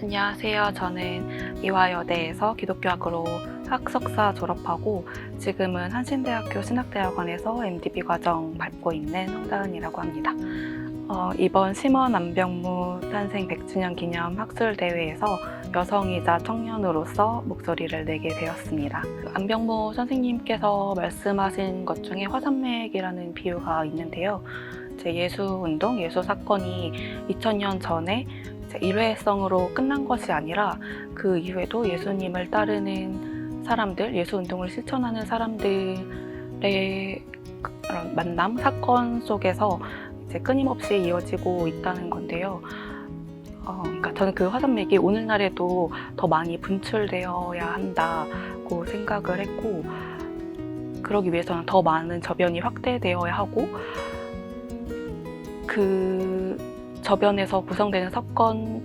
안녕하세요. 저는 이화여대에서 기독교학으로 학석사 졸업하고 지금은 한신대학교 신학대학원에서 MDB 과정 밟고 있는 홍다은이라고 합니다. 어, 이번 심원 안병무 탄생 100주년 기념 학술 대회에서 여성이자 청년으로서 목소리를 내게 되었습니다. 안병무 선생님께서 말씀하신 것 중에 화산맥이라는 비유가 있는데요. 제 예수 운동, 예수 사건이 2000년 전에 일회성으로 끝난 것이 아니라 그 이후에도 예수님을 따르는 사람들, 예수 운동을 실천하는 사람들의 만남, 사건 속에서 이제 끊임없이 이어지고 있다는 건데요. 어, 그러니까 저는 그 화산맥이 오늘날에도 더 많이 분출되어야 한다고 생각을 했고, 그러기 위해서는 더 많은 저변이 확대되어야 하고, 그 저변에서 구성되는 사건으로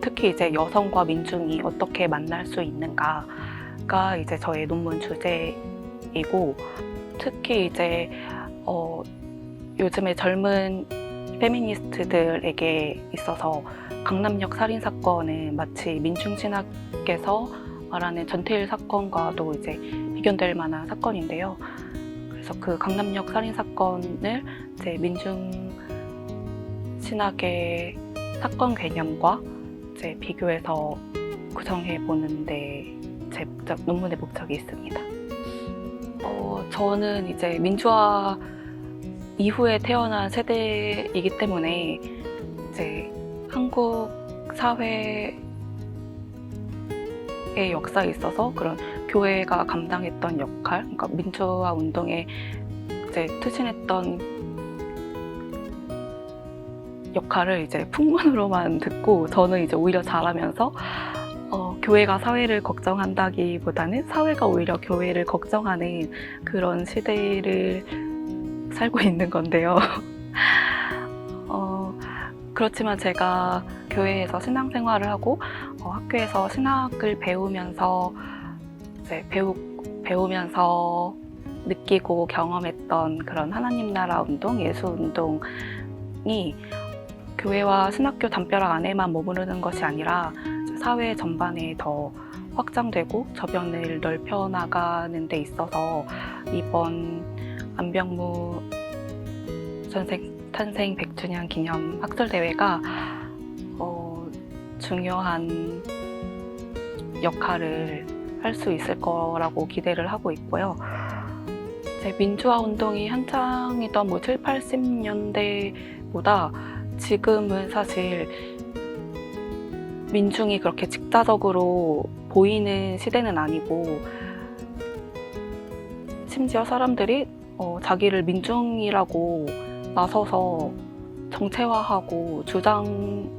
특히 이제 여성과 민중이 어떻게 만날 수 있는가가 이제 저의 논문 주제이고 특히 이제 어 요즘에 젊은 페미니스트들에게 있어서 강남역 살인 사건은 마치 민중 신학에서 말하는 전태일 사건과도 이제 비견될 만한 사건인데요. 그래서 그 강남역 살인 사건을 이제 민중 신학의 사건 개념과 이제 비교해서 구성해 보는데 제 목적, 논문의 목적이 있습니다. 어, 저는 이제 민주화 이후에 태어난 세대이기 때문에 이제 한국 사회의 역사에 있어서 그런 교회가 감당했던 역할, 그러니까 민주화 운동에 이제 투신했던 역할을 이제 풍문으로만 듣고 저는 이제 오히려 자라면서 어, 교회가 사회를 걱정한다기보다는 사회가 오히려 교회를 걱정하는 그런 시대를 살고 있는 건데요. 어, 그렇지만 제가 교회에서 신앙생활을 하고 어, 학교에서 신학을 배우면서 이제 배우, 배우면서 느끼고 경험했던 그런 하나님 나라 운동, 예수 운동이 교회와 신학교 담벼락 안에만 머무르는 것이 아니라 사회 전반에 더 확장되고 저변을 넓혀 나가는 데 있어서 이번 안병무 선생 탄생 100주년 기념 학술 대회가 어, 중요한 역할을 할 수 있을 거라고 기대를 하고 있고요. 민주화 운동이 한창이던 뭐 7, 80년대보다 지금은 사실 민중이 그렇게 직자적으로 보이는 시대는 아니고 심지어 사람들이 어, 자기를 민중이라고 나서서 정체화하고 주장하는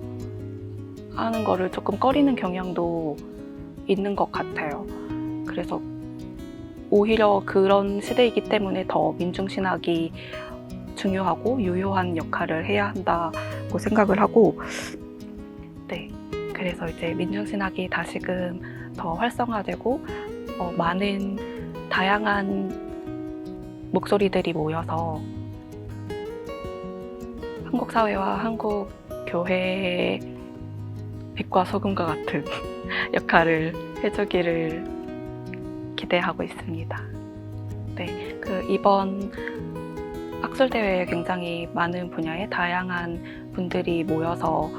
거를 조금 꺼리는 경향도 있는 것 같아요. 그래서 오히려 그런 시대이기 때문에 더 민중신학이 중요하고 유효한 역할을 해야 한다고 생각을 하고, 네. 그래서 이제 민중신학이 다시금 더 활성화되고, 어, 많은 다양한 목소리들이 모여서 한국 사회와 한국 교회의 빛과 소금과 같은 역할을 해주기를 기대하고 있습니다. 네, 그 이번 학술 대회에 굉장히 많은 분야의 다양한 분들이 모여서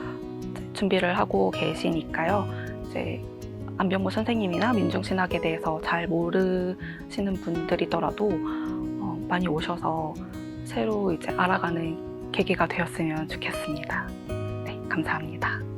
준비를 하고 계시니까요. 이제 안병모 선생님이나 민중신학에 대해서 잘 모르시는 분들이더라도 어, 많이 오셔서 새로 이제 알아가는 계기가 되었으면 좋겠습니다. 네, 감사합니다.